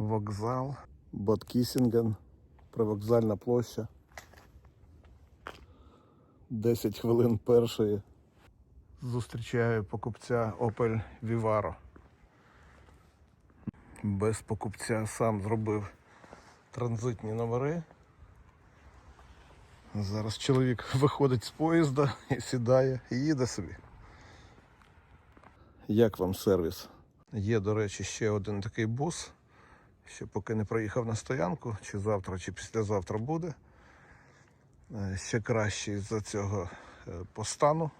Вокзал, Боткісінген, привокзальна площа. 10 хвилин першої. Зустрічаю покупця Opel Vivaro. Без покупця сам зробив транзитні номери. Зараз чоловік виходить з поїзда і сідає і їде собі. Як вам сервіс? Є, до речі, ще один такий бус. Ще поки не проїхав на стоянку, чи завтра, чи післязавтра буде. Е, Ще кращий за цього е, по стану.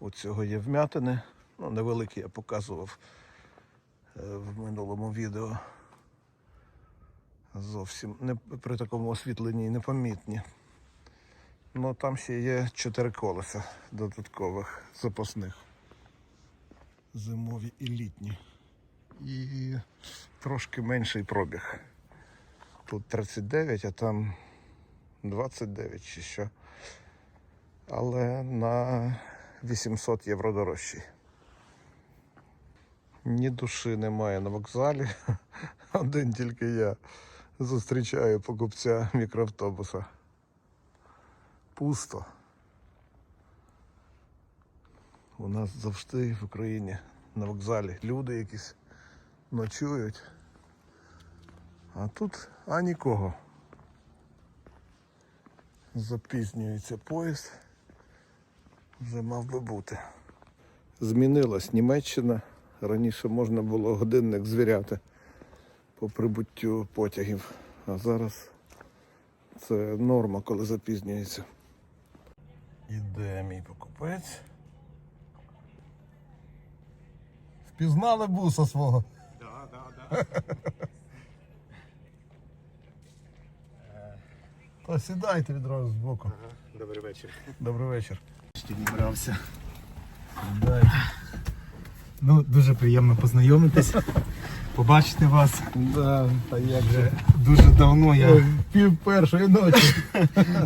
У цього є вмятини. Ну, невеликі я показував е, в минулому відео. Зовсім не при такому освітленні непомітні. Ну там ще є чотири колеса додаткових запасних. Зимові і літні. І трошки менший пробіг. Тут 39, а там 29 чи що. Але на 800 євро дорожчий. Ні душі немає на вокзалі. Один тільки я зустрічаю покупця мікроавтобуса. Пусто. У нас завжди в Україні на вокзалі люди якісь ночують. А тут а нікого. Запізнюється поїзд. Вже мав би бути. Змінилась Німеччина. Раніше можна було годинник звіряти по прибуттю потягів. А зараз це норма, коли запізнюється. Іде мій покупець. Впізнали буса свого. Да, да, да. Та сідайте відразу збоку. Добрий вечір. Добрий вечір. Ще не Ну, дуже приємно познайомитись, побачити вас. Да, та як же. дуже давно я, Пів першої ночі.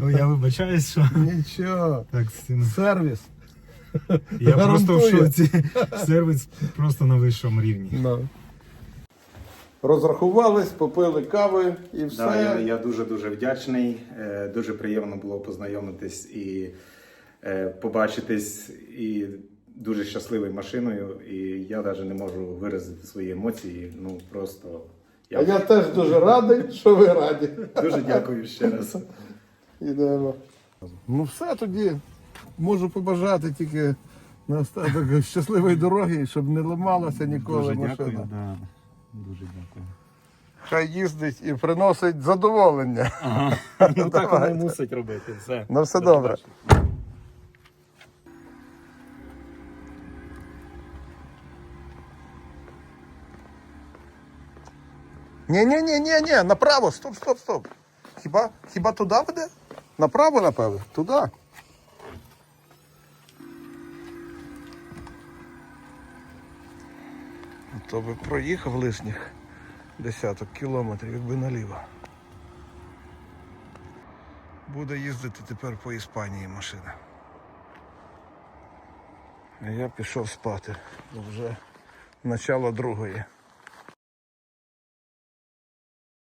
ну, я вибачаюсь, що Нічого. так з цим. Сервіс. Я просто в шоці. Сервіс просто на вищому рівні. Ну. Розрахувались, попили кави і все. Да, я, я дуже дуже вдячний. Е, Дуже приємно було познайомитись і е, побачитись, і дуже щасливий машиною. І я навіть не можу виразити свої емоції. Ну просто А я теж дуже радий, що ви раді. дуже дякую ще раз. Ідемо. Ну все тоді. Можу побажати тільки на остаток щасливої дороги, щоб не ламалася ніколи Дуже машина. дякую. Да. Дуже дякую. Хай їздить і приносить задоволення. Ага. Ну так воно мусить робити. Все. Ну все До добре. Ні, ні, ні, ні, ні, направо, стоп, стоп, стоп. Хіба, хіба туди веде? Направо, напевно, туди. То би проїхав лишніх десяток кілометрів, якби наліво. Буде їздити тепер по Іспанії машина. Я пішов спати, вже начало другої.